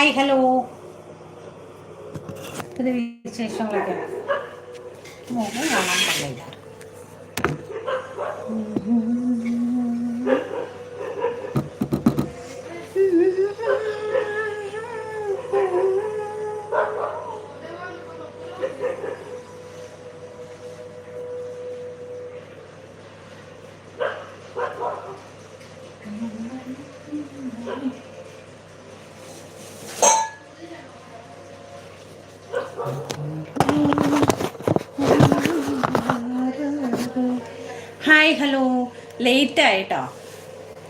Hi hello ഇത് വിശേഷങ്ങളൊക്കെ. മോഹം കാണാൻ പാടില്ല ഹായ് ഹലോ ലേറ്റ് ആയിട്ടോ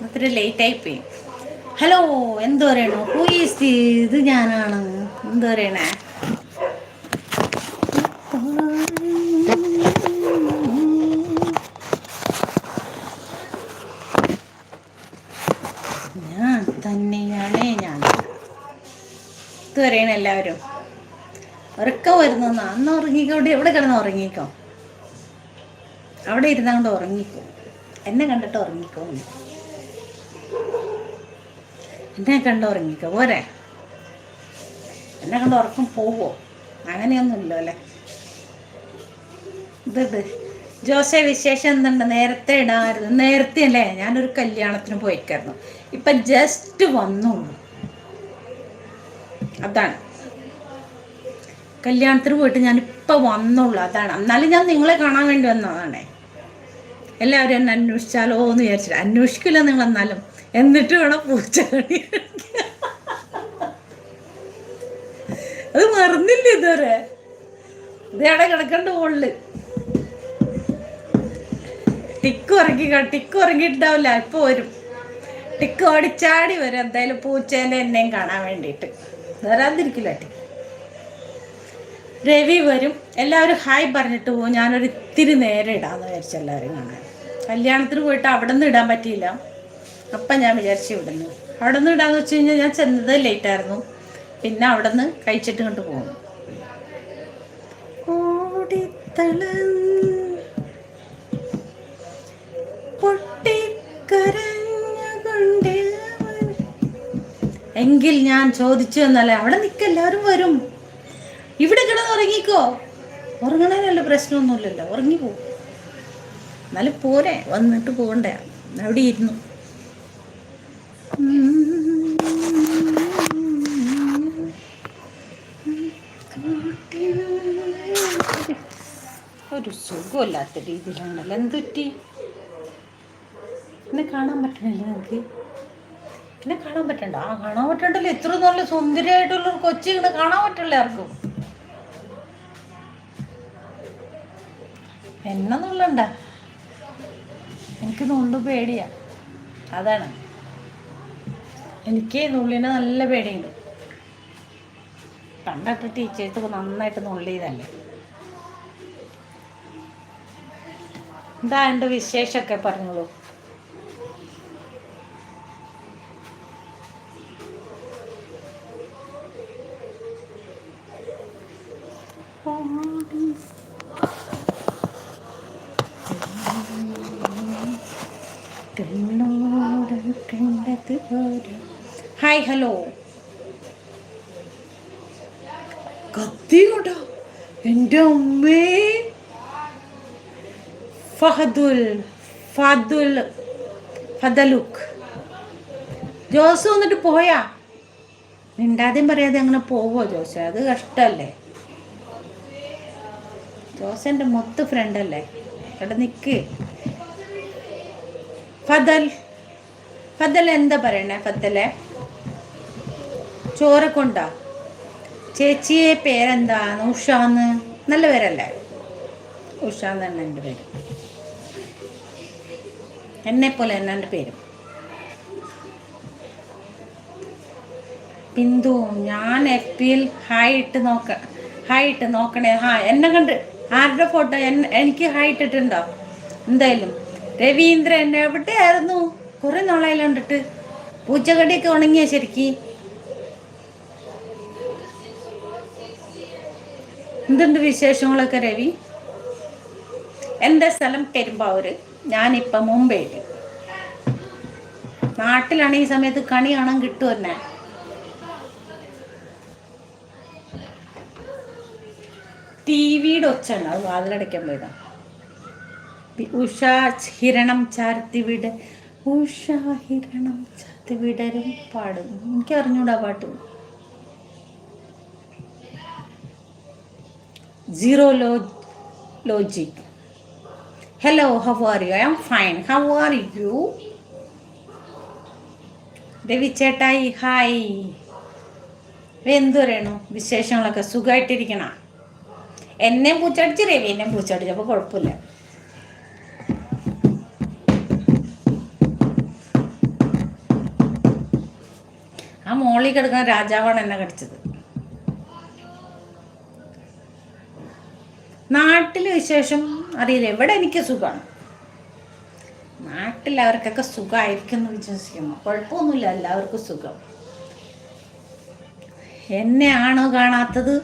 അത്ര ലേറ്റ് ആയി പോയി ഹലോ എന്തു പറയണു? ഈസ് ഇത് ഞാനാണ്. എന്തു പറയണേ? ഞാൻ തന്നെയാണേ ഞാൻ. ഇത് പറയണ എല്ലാവരും? ഉറക്കം വരുന്ന അന്ന് ഉറങ്ങിക്കോ. ഇവിടെ കിടന്ന് ഉറങ്ങിക്കോ? അവിടെ ഇരുന്നാണ്ട് ഉറങ്ങിക്കോ. എന്നെ കണ്ടിട്ട് ഉറങ്ങിക്കോ. എന്നെ കണ്ട് ഉറങ്ങിക്കോ പോരെ. എന്നെ കണ്ട് ഉറക്കം പോവോ? അങ്ങനെയൊന്നുമില്ല അല്ലേ? ഇത് ജോസെ വിശേഷം എന്തുണ്ട്? നേരത്തെ ഇടാമായിരുന്നു നേരത്തെ അല്ലേ? ഞാനൊരു കല്യാണത്തിന് പോയിക്കായിരുന്നു. ഇപ്പം ജസ്റ്റ് വന്നുള്ളൂ. അതാണ്. കല്യാണത്തിന് പോയിട്ട് ഞാനിപ്പോൾ വന്നുള്ളൂ. അതാണ്. എന്നാലും ഞാൻ നിങ്ങളെ കാണാൻ വേണ്ടി വന്നതാണേ. എല്ലാവരും എന്നെ അന്വേഷിച്ചാലോ എന്ന് വിചാരിച്ചിട്ട് അന്വേഷിക്കില്ല നിങ്ങൾ എന്നാലും. എന്നിട്ട് വേണം പൂച്ച കണി അത് മറന്നില്ല ഇതുവരെ. ഇതേടെ കിടക്കണ്ട മുകളിൽ ടിക്ക് ഉറങ്ങി ടിക്ക് ഉറങ്ങിയിട്ടുണ്ടാവില്ല ഇപ്പൊ വരും. ടിക്ക് ഓടിച്ചാടി വരും എന്തായാലും പൂച്ചേനെ എന്നെയും കാണാൻ വേണ്ടിയിട്ട്. വരാതിരിക്കില്ല ടിക്ക്. രവി വരും. എല്ലാവരും ഹായ് പറഞ്ഞിട്ട് പോകും. ഞാനൊരു ഇത്തിരി നേരം ഇടാന്ന് വിചാരിച്ചു എല്ലാവരും കാണാൻ കല്യാണത്തിന് പോയിട്ട് അവിടെ നിന്ന് ഇടാൻ പറ്റിയില്ല. അപ്പം ഞാൻ വിചാരിച്ചു ഇവിടുന്ന്. അവിടെ നിന്ന് ഇടാന്ന് വെച്ച് കഴിഞ്ഞാൽ ഞാൻ ചെന്നത് ലേറ്റായിരുന്നു പിന്നെ അവിടെ നിന്ന് കഴിച്ചിട്ട് കൊണ്ട് പോകുന്നു. എങ്കിൽ ഞാൻ ചോദിച്ചു എന്നല്ലേ അവിടെ നിൽക്കെല്ലാവരും വരും. ഇവിടെ കിടന്ന് ഉറങ്ങിക്കോ. ഉറങ്ങണേനല്ല പ്രശ്നമൊന്നുമില്ലല്ലോ. പോ. എന്നാലും പോരെ. വന്നിട്ട് പോകണ്ട. അവിടെ ഇരുന്നു. ഒരു സുഖമില്ലാത്ത രീതിയിലാണല്ലോ. എന്തുറ്റി എന്നെ കാണാൻ പറ്റണില്ല നമുക്ക് എന്നെ കാണാൻ പറ്റണ്ട. ആ കാണാൻ പറ്റണ്ടല്ലോ. ഇത്ര നല്ല സുന്ദരിയായിട്ടുള്ള ഒരു കൊച്ചി ഇങ്ങനെ കാണാൻ പറ്റില്ല ആർക്കും. എന്നെ എനിക്ക് നുള്ളു പേടിയാ. അതാണ്. എനിക്ക് നുള്ളിനെ നല്ല പേടിയുണ്ട്. പണ്ടത്തെ ടീച്ചേഴ്സ് നന്നായിട്ട് നുള്ളിയതല്ലേ? എന്താ എന്റെ വിശേഷമൊക്കെ പറഞ്ഞോളൂ? ഹായ് ഹലോ കത്തി കൊണ്ടോ എന്റെ അമ്മേ ഫഹദുൽ ഫദുൽ ഫദലുക്ക് ജോസ് വന്നിട്ട് പോയാ? മിണ്ടാതെയും പറയാതെ അങ്ങനെ പോവോ ജോസ്? അത് കഷ്ടല്ലേ? ജോസ് എന്റെ മൊത്ത ഫ്രണ്ടല്ലേ ഇവിടെ നിൽക്ക് ഫദൽ ഫദൽ എന്താ പറയണേ? ഫദലെ? ചോറൊക്കെ കൊണ്ടാ? ചേച്ചിയെ പേരെന്താണ് ഉഷാന്ന്? നല്ല പേരല്ലേ? ഉഷാന്ന് തന്നെ എന്റെ പേര്. പോലെ തന്നെ എന്റെ പേരും. ബിന്ദു ഞാൻ എഫ് പിയിൽ ഹായ് ഇട്ട് നോക്ക ഹായ് ഇട്ട് നോക്കണേ. ഹാ എന്നെ കണ്ട്. ആരുടെ ഫോട്ടോ എനിക്ക് ഹായ് ഇട്ടിട്ടുണ്ടോ? എന്തായാലും. രവീന്ദ്രൻ എവിടെയായിരുന്നു? കുറെ നാളായാലും കണ്ടിട്ട്. പൂച്ചകടിയൊക്കെ ഉണങ്ങിയ ശരിക്ക്? എന്തുണ്ട് വിശേഷങ്ങളൊക്കെ രവി? എന്റെ സ്ഥലം പെരുമ്പാവൂര് ഞാനിപ്പം മുംബൈയിൽ നാട്ടിലാണ് ഈ സമയത്ത് കണി കാണാൻ കിട്ടുമെന്നെ ടി വിയുടെ ഒച്ച ഉണ്ടാവും വാതിലടയ്ക്കാൻ പോയതാ. ഉഷ ഹിരണം ചാർത്തി വിട ഉഷ ഹിരണം ചാർത്തി വിടരും പാടും. എനിക്ക് അറിഞ്ഞൂടാ പാട്ടും. Logic hello how are you I am fine how are you Ravi ചേട്ടായി ഹായ്. എന്തു പറയണു വിശേഷങ്ങളൊക്കെ? സുഖമായിട്ടിരിക്കണ? എന്നെ പൂച്ചടിച്ച് രവി എന്നെ പൂച്ചടിച്ചപ്പോൾ കുഴപ്പമില്ല. ആ മോളിൽ കിടക്കുന്ന രാജാവാണ് എന്നെ കടിച്ചത്. നാട്ടിൽ വിശേഷം അറിയില്ല. എവിടെ എനിക്ക് സുഖമാണ്. നാട്ടിൽ അവർക്കൊക്കെ സുഖമായിരിക്കും എന്ന് വിശ്വസിക്കുന്നു. കുഴപ്പമൊന്നുമില്ല എല്ലാവർക്കും സുഖം. എന്നെയാണോ കാണാത്തത്?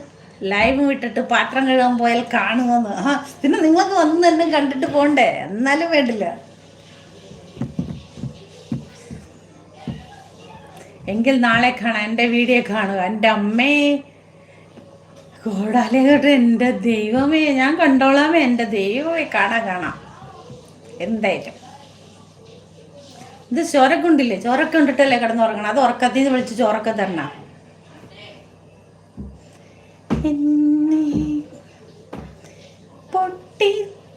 ലൈവ് വിട്ടിട്ട് പാത്രം കഴുകാൻ പോയാൽ കാണുമെന്ന്. ആ പിന്നെ നിങ്ങൾക്ക് വന്ന് എന്നെ കണ്ടിട്ട് പോണ്ടേ? എന്നാലും വേണ്ടില്ല. എങ്കിൽ നാളെ കാണാം. എന്റെ വീഡിയോ കാണുക. എന്റെ അമ്മേ. കോടാലേ കേട്ടോ എന്റെ ദൈവമേ ഞാൻ കണ്ടോളാമേ എന്റെ ദൈവമേ കാണാം കാണാം. എന്തായാലും. ഇത് ചോരക്കുണ്ടില്ലേ ചോരൊക്കെ ഉണ്ടിട്ടല്ലേ കിടന്നുറങ്ങണം? അത് ഉറക്കത്തിൽ നിന്ന് വിളിച്ച് ചോറൊക്കെ തരണം. എന്നെ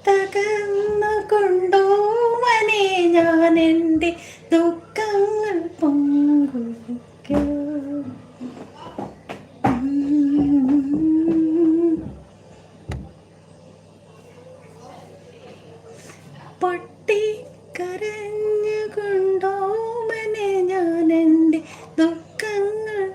കൊണ്ടോ കൊണ്ടോവനെ ഞാൻ എന്റെ ദുഃഖങ്ങൾ പങ്കുവയ്ക്കാം പൊട്ടി കരഞ്ഞു കൊണ്ടോമനെ ഞാൻ എന്റെ ദുഃഖങ്ങൾ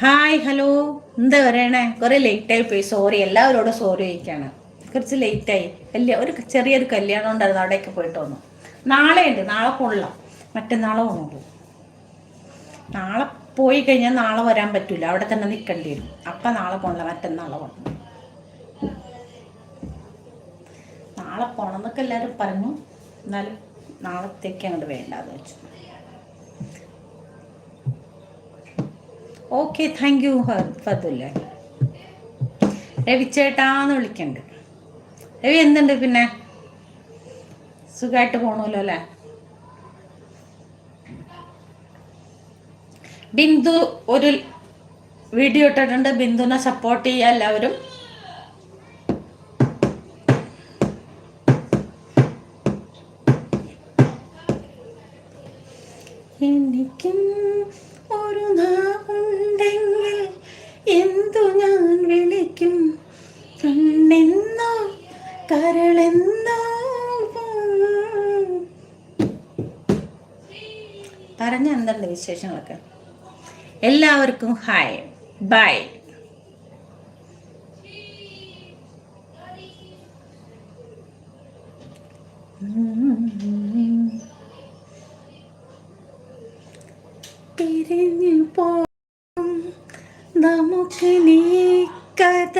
ഹായ് ഹലോ എന്താ പറയണേ? കുറേ ലേറ്റായി പോയി. സോറി എല്ലാവരോടും സോറി ചോദിക്കാണ്. കുറച്ച് ലേറ്റായി കല്യാണം ഒരു ചെറിയൊരു കല്യാണം ഉണ്ടായിരുന്നു. അവിടേക്ക് പോയിട്ട് വന്നു. നാളെ ഉണ്ട്. നാളെ കൊള്ളാം. മറ്റന്നാളെ പോകണുള്ളൂ നാളെ പോയി കഴിഞ്ഞാൽ നാളെ വരാൻ പറ്റൂല. അവിടെ തന്നെ നിൽക്കേണ്ടി വരും. അപ്പം നാളെ പോകണില്ല മറ്റന്നാളെ പോകണം നാളെ പോകണം എല്ലാവരും പറഞ്ഞു. എന്നാലും നാളത്തേക്ക് അങ്ങോട്ട് വേണ്ടാന്ന് വെച്ചു. Okay thank you Fathulla? Ravi ചേട്ടാന്ന് വിളിക്കണ്ട്. രവി എന്തുണ്ട് പിന്നെ? സുഖമായിട്ട് പോണല്ലോ അല്ലേ? ബിന്ദു ഒരു വീഡിയോ ഇട്ടിട്ടുണ്ട്. ബിന്ദുവിനെ സപ്പോർട്ട് ചെയ്യുക എല്ലാവരും. എനിക്കും പറഞ്ഞ എന്തുണ്ട് വിശേഷങ്ങളൊക്കെ? എല്ലാവർക്കും ഹായ് ബൈ പിരിഞ്ഞു പോകും നമുക്ക് നീ കഥ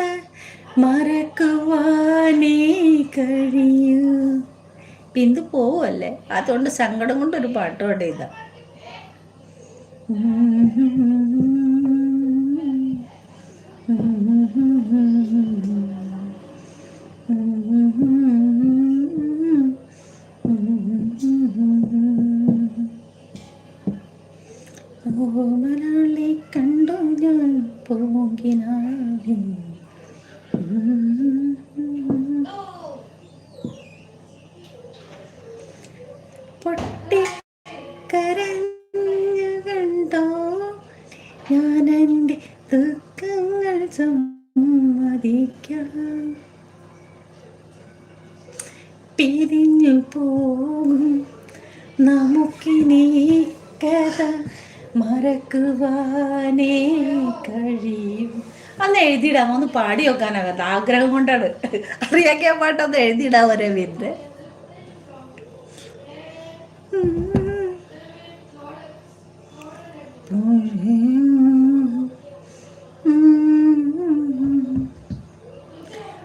മറക്കുവാനേ. കഴിയൂ. പിന്തു പോവല്ലേ? അതുകൊണ്ട് സങ്കടം കൊണ്ട് ഒരു പാട്ട് പാടി ഇതാ. ഓമനാളെ കണ്ടു ഞാൻ പോകിനാവിൻ ദുഃഖങ്ങൾ സമ്മതിക്കാം. പിരിഞ്ഞു പോകും നമുക്കിനി കഥ മറക്കുവാനേ കഴിയും. അന്ന് എഴുതിയിടാം ഒന്ന് പാടി വെക്കാനാകത്ത ആഗ്രഹം കൊണ്ടാണ്. അറിയാക്കിയ പാട്ടൊന്ന് എഴുതിയിടാം ഒരേ പിന്നെ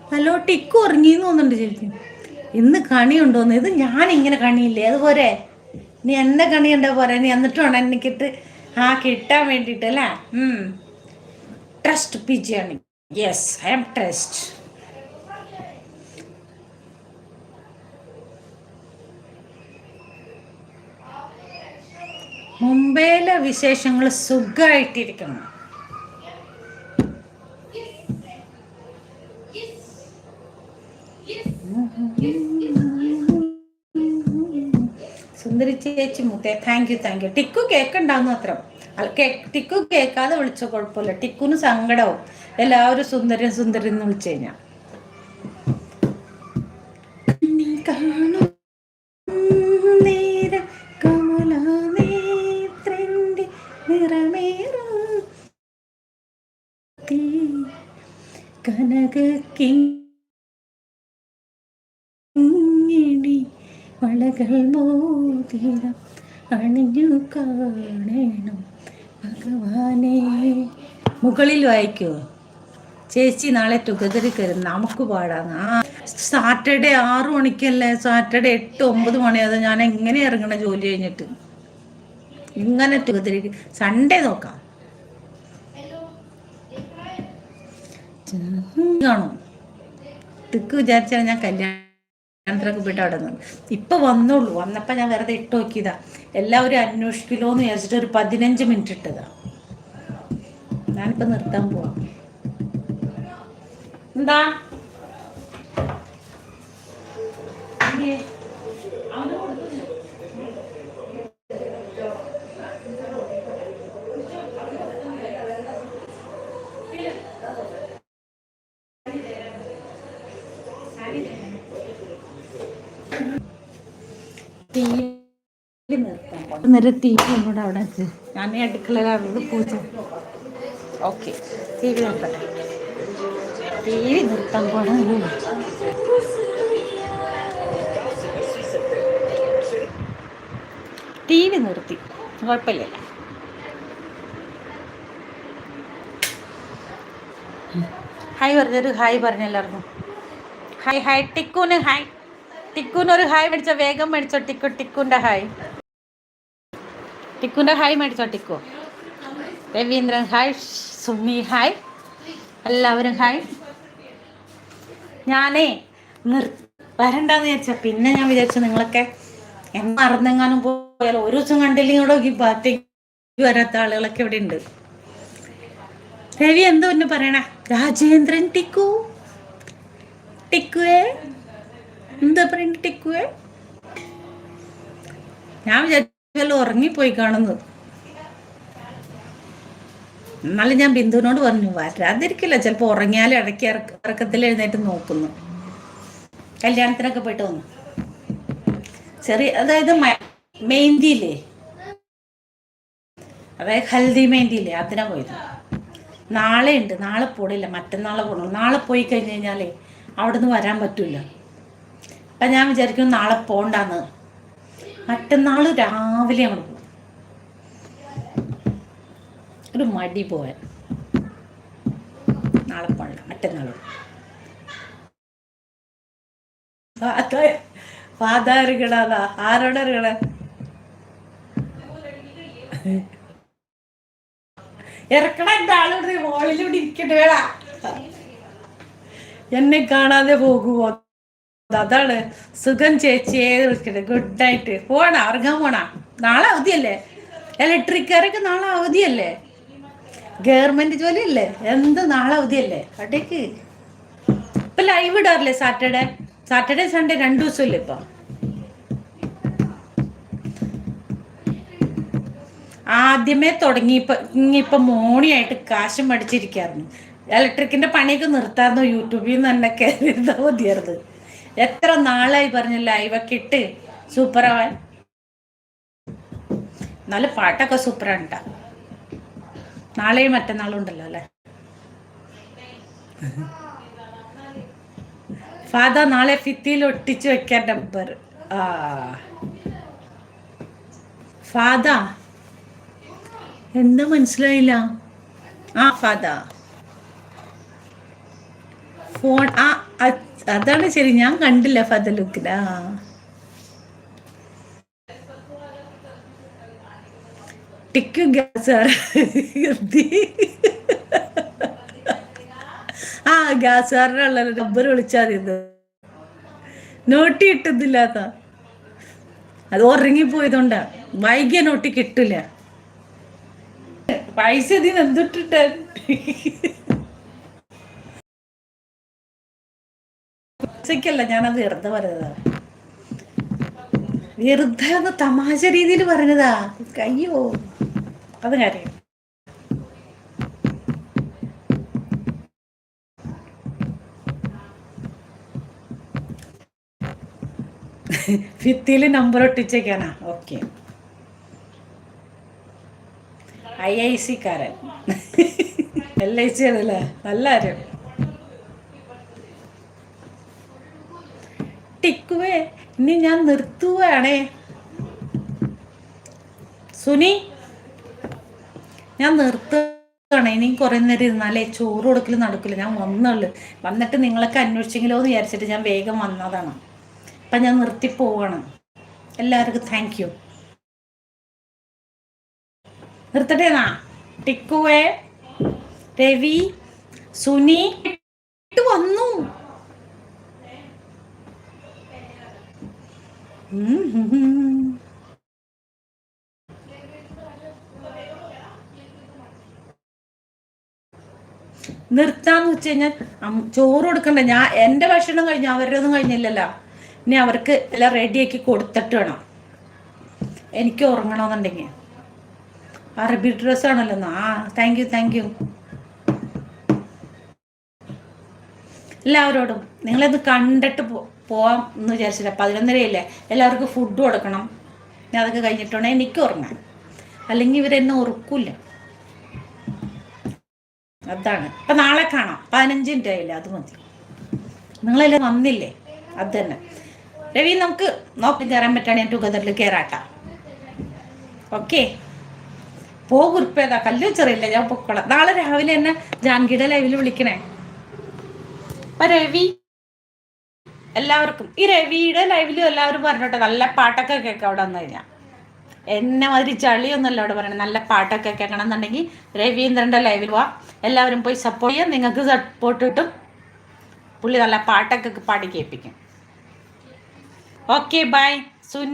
ഹലോ ടിക്കു ഉറങ്ങിന്ന് തോന്നുന്നുണ്ട് ശരിക്കും. ഇന്ന് കണിയുണ്ടോന്ന് ഇത് ഞാൻ ഇങ്ങനെ കണിയില്ലേ അതുപോലെ നീ എന്നെ കണി എന്താ പറയാ നീ എന്നിട്ട് വേണം ആ കിട്ടാൻ വേണ്ടിയിട്ട് അല്ലേ? ട്രസ്റ്റ് പിജിയാണ് യെസ് ഐ ആം ട്രസ്റ്റ് മുംബൈയിലെ വിശേഷങ്ങൾ സുഖമായിട്ടിരിക്കണം സുന്ദരി ചേച്ചി മുത്തേ താങ്ക് യു താങ്ക് യു ടിക്കു കേൾക്കണ്ടാവുന്ന അത്ര ടിക്കു കേൾക്കാതെ വിളിച്ച കുഴപ്പമില്ല. ടിക്കുന്ന് സങ്കടവും. എല്ലാവരും സുന്ദരൻ സുന്ദരൻ എന്ന് വിളിച്ചു കഴിഞ്ഞാൽ മോതിരം അണിഞ്ഞു കാണണം. ഭഗവാനെ. മുകളിൽ വായിക്കോ? ചേച്ചി നാളെ ടുഗദർ കയറും. നമുക്ക് പാടാന്ന് ആ സാറ്റർഡേ ആറു മണിക്കല്ലേ? സാറ്റർഡേ എട്ട് ഒമ്പത് മണിയാതെ ഞാൻ എങ്ങനെ ഇറങ്ങണ ജോലി കഴിഞ്ഞിട്ട്? ഇങ്ങനെ ടുഗദർ സൺഡേ നോക്കാം. കാണും. തിക്ക് വിചാരിച്ചാൽ ഞാൻ കല്യാണത്തിനൊക്കെ പോയിട്ട് അവിടെ നിന്ന് ഇപ്പൊ വന്നോളൂ. വന്നപ്പോ ഞാൻ വെറുതെ ഇട്ട് നോക്കിയതാ. എല്ലാവരും അന്വേഷിക്കലോന്ന് വിചാരിച്ചിട്ട് ഒരു പതിനഞ്ച് മിനിറ്റ് ഇട്ടതാ. ഞാനിപ്പോ നിർത്താൻ പോവാ. എന്താ? നേരെ ടി കൂടെ അവിടെ വെച്ച്. ഞാൻ പൂച്ച ഓക്കെ. ടി വി നിർത്തട്ടെ ടി വി നിർത്താൻ പോണല്ലോ ടി വി നിർത്തി. കുഴപ്പമില്ല. ഹായ് പറഞ്ഞൊരു ഹായ് പറഞ്ഞല്ലായിരുന്നു ഹായ് ഹായ്. ടിക്കൂന് ഹായ്. ടിക്കൂന് ഒരു ഹായ് മേടിച്ചോ. വേഗം മേടിച്ചോ. ടിക്കു ടിക്കുന്റെ ഹായ്. ടിക്കുന്റെ ഹായ് മേടിച്ചോ ടിക്കു. രവീന്ദ്രൻ ഹായ്. സുമി ഹായ്. എല്ലാവരും ഹായ്. ഞാനേ നിർ വരണ്ടെന്ന് വിചാരിച്ച പിന്നെ ഞാൻ വിചാരിച്ചു നിങ്ങളൊക്കെ എന്നെ മറന്നെങ്ങാനും പോയാൽ ഒരു ദിവസം കണ്ടില്ലെങ്കിൽ ഈ ഭാഗത്തേക്ക് വരാത്ത ആളുകളൊക്കെ ഇവിടെ ഉണ്ട്. രവി എന്തോ പിന്നെ പറയണ? രാജേന്ദ്രൻ ടിക്കു. ടിക്കുവേ? എന്താ പറയണ്ട ടിക്കുവേ? ഞാൻ വിചാരിച്ചു ഉറങ്ങിപ്പോയി കാണുന്നത്. എന്നാലും ഞാൻ ബിന്ദുവിനോട് പറഞ്ഞു വരാതിരിക്കില്ല ചിലപ്പോൾ ഉറങ്ങിയാലും ഇടയ്ക്ക് ഇറക്ക ഇറക്കത്തിൽ എഴുന്നേറ്റ് നോക്കുന്നു. കല്യാണത്തിനൊക്കെ പോയിട്ട് വന്നു. ചെറിയ അതായത് മെഹന്തിയില്ലേ അതായത് ഹൽദി മെഹന്തിയില്ലേ അതിനാ പോയത്. നാളെ ഉണ്ട് നാളെ പോടില്ല മറ്റന്നാളെ പോകണം നാളെ പോയി കഴിഞ്ഞ് കഴിഞ്ഞാലേ അവിടെ നിന്ന് വരാൻ പറ്റില്ല അപ്പം ഞാൻ വിചാരിക്കും നാളെ പോണ്ടാന്ന്. മറ്റന്നാൾ രാവിലെ അങ്ങോട്ട് പോകും ഒരു മടി പോയ നാളെ പോണ്ട മറ്റന്നാൾ ഫാദ ഇറങ്ങണതാ ആരോടെ ഇറങ്ങണ ഇറക്കണ എന്റെ ആളോട് മോളിലൂടെ ഇരിക്കട്ടെ എന്നെ കാണാതെ പോകുമോ അതാണ്. സുഖം ചേച്ചിയെ വിളിക്കട്ടെ. ഗുഡ് നൈറ്റ് പോണ ഇറങ്ങാൻ പോണാ നാളെ അവധിയല്ലേ? ഇലക്ട്രിക്കാരൊക്കെ നാളെ അവധിയല്ലേ? ഗവൺമെന്റ് ജോലി അല്ലേ? എന്ത് നാളെ അവധിയല്ലേ? അവിടേക്ക്. ഇപ്പൊ ലൈവ് ഇടാറില്ലേ സാറ്റർഡേ സാറ്റർഡേ സൺഡേ രണ്ടു ദിവസമില്ലേ ഇപ്പൊ? ആദ്യമേ തുടങ്ങി. ഇപ്പൊ ഇപ്പൊ മോണിയായിട്ട് കാശും മടിച്ചിരിക്കായിരുന്നു. ഇലക്ട്രിക്കിന്റെ പണിയൊക്കെ നിർത്താറുന്നു യൂട്യൂബിൽ നിന്ന് തന്നെ കയറി മതിയായിരുന്നു. എത്ര നാളായി പറഞ്ഞു ലൈവൊക്കെ ഇട്ട് സൂപ്പറാവാൻ നല്ല പാട്ടൊക്കെ സൂപ്പറാണ് കേട്ടോ നാളെയും മറ്റന്നാളും ഉണ്ടല്ലോ അല്ലേ? ഫാദ നാളെ ഫിത്തിയിൽ ഒട്ടിച്ചു വെക്കാൻ ഡബ്ബർ ആ. ഫാദ എന്താ മനസ്സിലായില്ല? ആ ഫാദ. ഫോൺ ആ അതാണ് ശരി. ഞാൻ കണ്ടില്ല ഫാദ ലുക്കിൽ. ആ. ടിക്കും ഗ്യാസ് ആ ഗ്യാസുകാരനുള്ള നമ്പർ വിളിച്ചാൽ മതി നോട്ടി കിട്ടുന്നില്ലാത്ത അത് ഉറങ്ങിപ്പോയതുകൊണ്ടാ വൈകിയ നോട്ടി കിട്ടില്ല. പൈസ ഇതിന് എന്തിട്ടിട്ട? പൈസക്കല്ല ഞാനത് വെറുതെ പറഞ്ഞതാ വെറുതെ ഒന്ന് തമാശ രീതിയിൽ പറഞ്ഞതാ അയ്യോ അത് കാര്യം. ഭിത്തിയിൽ നമ്പർ ഒട്ടിച്ചേക്കാനാ? ഓക്കെ ഐ ഐ സിക്കാരൻ എൽ ഐ സി ആണല്ലേ? നല്ല കാര്യം. ടിക്കുവേ ഇനി ഞാൻ നിർത്തുകയാണേ സുനി ഞാൻ നിർത്തുകയാണ് ഇനിയും കുറേ നേരം ഇരുന്നാലേ ചോറ് കൊടുക്കൽ നടക്കില്ല ഞാൻ വന്നുള്ളു. വന്നിട്ട് നിങ്ങളൊക്കെ അന്വേഷിച്ചെങ്കിലോ എന്ന് വിചാരിച്ചിട്ട് ഞാൻ വേഗം വന്നതാണ്. അപ്പം ഞാൻ നിർത്തി പോവാണ്. എല്ലാവർക്കും താങ്ക് യു നിർത്തട്ടെ എന്നാ? ടിക്കുവേ രവി സുനി വന്നു ഉം ഹും ഹും. നിർത്താന്ന് വെച്ച് കഴിഞ്ഞാൽ ചോറ് കൊടുക്കണ്ട. ഞാൻ എന്റെ ഭക്ഷണം കഴിഞ്ഞു അവരുടെ ഒന്നും കഴിഞ്ഞില്ലല്ലോ. ഇനി അവർക്ക് എല്ലാം റെഡിയാക്കി കൊടുത്തിട്ട് വേണം. എനിക്ക് ഉറങ്ങണമെന്നുണ്ടെങ്കിൽ. അറബി ഡ്രസ് ആണല്ലോ. ആ താങ്ക് യു താങ്ക് യു എല്ലാവരോടും നിങ്ങളത് കണ്ടിട്ട് പോ- പോവാം എന്ന് വിചാരിച്ചില്ല. പതിനൊന്നരയല്ലേ? എല്ലാവർക്കും ഫുഡ് കൊടുക്കണം. ഞാൻ അതൊക്കെ കഴിഞ്ഞിട്ടുണ്ടെങ്കിൽ എനിക്ക് ഉറങ്ങാൻ. അല്ലെങ്കിൽ ഇവരെന്നെ ഉറക്കൂല അതാണ്. ഇപ്പം നാളെ കാണാം. പതിനഞ്ച് മിനിറ്റ് ആയില്ലേ? അത് മതി. നിങ്ങളെല്ലാം വന്നില്ലേ? അത് തന്നെ. രവി നമുക്ക് നോക്കി കയറാൻ പറ്റുകയാണെങ്കിൽ ടുഗദറിൽ കയറാട്ടാ. ഓക്കെ പോകുറിപ്പേതാ കല്ല് ചെറിയില്ല ഞാൻ പൊക്കോളാം. നാളെ രാവിലെ തന്നെ ജാൻകിയുടെ ലൈവിൽ വിളിക്കണേ. അപ്പം രവി എല്ലാവർക്കും. ഈ രവിയുടെ ലൈവിലും എല്ലാവരും പറഞ്ഞോട്ടെ നല്ല പാട്ടൊക്കെ കേൾക്കാം അവിടെ വന്നു കഴിഞ്ഞാൽ എന്നെ മാതിരി ചളിയൊന്നുമല്ല അവിടെ പറയണേ. നല്ല പാട്ടൊക്കെ കേൾക്കണം എന്നുണ്ടെങ്കിൽ രവീന്ദ്രന്റെ ലൈവിൽ വാ. എല്ലാവരും പോയി സപ്പോർട്ട് ചെയ്യാം. നിങ്ങൾക്ക് സപ്പോർട്ട് കിട്ടും. പുള്ളി നല്ല പാട്ടൊക്കെ പാടി കേൾപ്പിക്കും. Okay bye Sun